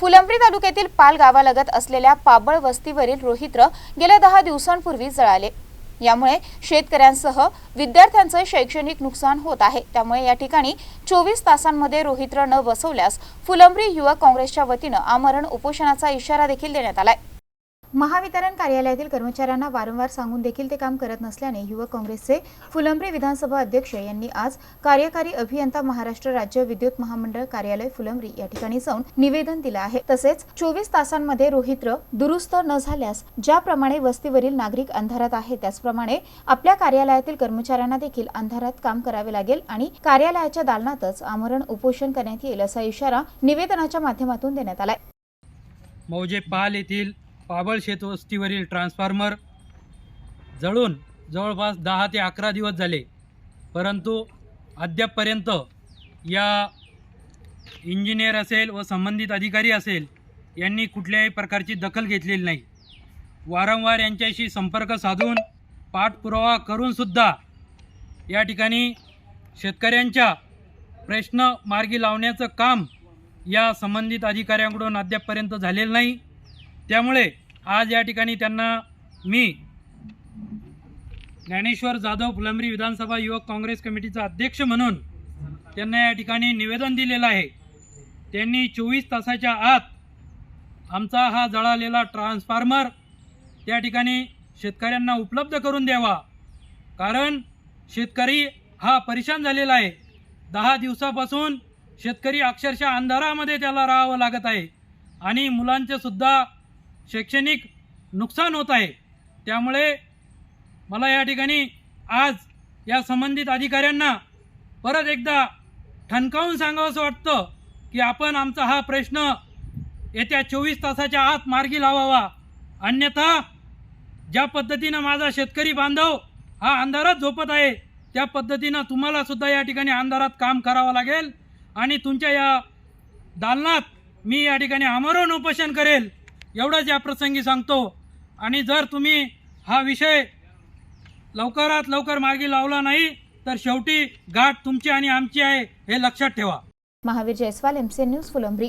फुलंब्री तालुक्यातील पाल गावालगत असलेल्या पाबळ वस्तीवरील रोहित्र गेल्या दहा दिवसांपूर्वी जळाले. यामुळे शेतकऱ्यांसह विद्यार्थ्यांचं शैक्षणिक नुकसान होत आहे. त्यामुळे या ठिकाणी चोवीस तासांमध्ये रोहित्र न बसवल्यास फुलंब्री युवक काँग्रेसच्या वतीनं आमरण उपोषणाचा इशारा देखील देण्यात आलाय. महावितरण कार्यालयातील कर्मचाऱ्यांना वारंवार सांगून देखील ते काम करत नसल्याने युवक काँग्रेसचे फुलंब्री विधानसभा अध्यक्ष यांनी आज कार्यकारी अभियंता महाराष्ट्र राज्य विद्युत महामंडळ कार्यालय फुलंब्री या ठिकाणी जाऊन निवेदन दिलं आहे. तसेच चोवीस तासांमध्ये रोहित्र दुरुस्त न झाल्यास ज्याप्रमाणे वस्तीवरील नागरिक अंधारात आहे त्याचप्रमाणे आपल्या कार्यालयातील कर्मचाऱ्यांना देखील अंधारात काम करावे लागेल आणि कार्यालयाच्या दालनातच आमरण उपोषण करण्यात येईल असा इशारा निवेदनाच्या माध्यमातून देण्यात आलाय. मौजे पाल येथील पाबळ शेतवस्तीवरील ट्रान्सफॉर्मर जळून जवळपास दहा ते अकरा दिवस झाले. परंतु अद्यापपर्यंत या इंजिनियर असेल व संबंधित अधिकारी असेल यांनी कुठल्याही प्रकारची दखल घेतलेली नाही. वारंवार यांच्याशी संपर्क साधून पाठपुरावा करूनसुद्धा या ठिकाणी शेतकऱ्यांच्या प्रश्न मार्गी लावण्याचं काम या संबंधित अधिकाऱ्यांकडून अद्यापपर्यंत झालेलं नाही. त्यामुळे आज या ठिकाणी त्यांना मी ज्ञानेश्वर जाधव फुलंबरी विधानसभा युवक काँग्रेस कमिटीचा अध्यक्ष म्हणून त्यांना या ठिकाणी निवेदन दिलेलं आहे. त्यांनी चोवीस तासाच्या आत आमचा हा जळालेला ट्रान्सफॉर्मर त्या ठिकाणी शेतकऱ्यांना उपलब्ध करून द्यावा. कारण शेतकरी हा परेशान झालेला आहे. दहा दिवसापासून शेतकरी अक्षरशः अंधारामध्ये त्याला राहावं लागत आहे. आणि मुलांचेसुद्धा शैक्षणिक नुकसान होत आहे. त्यामुळे मला या ठिकाणी आज या संबंधित अधिकाऱ्यांना परत एकदा ठणकावून सांगावंसं वाटतं की आपण आमचा हा प्रश्न येत्या चोवीस तासाच्या आत मार्गी लावावा. अन्यथा ज्या पद्धतीनं माझा शेतकरी बांधव हा अंधारात झोपत आहे त्या पद्धतीनं तुम्हाला सुद्धा या ठिकाणी अंधारात काम करावं लागेल आणि तुमच्या या दालनात मी या ठिकाणी आमरण उपोषण करेल. एवढंच या प्रसंगी सांगतो. आणि जर तुम्ही हा विषय लवकरात लवकर मार्गी लावला नाही तर शेवटी गाठ तुमची आणि आमची आहे हे लक्षात ठेवा. Mahavir Jaiswal MC news Phulambri.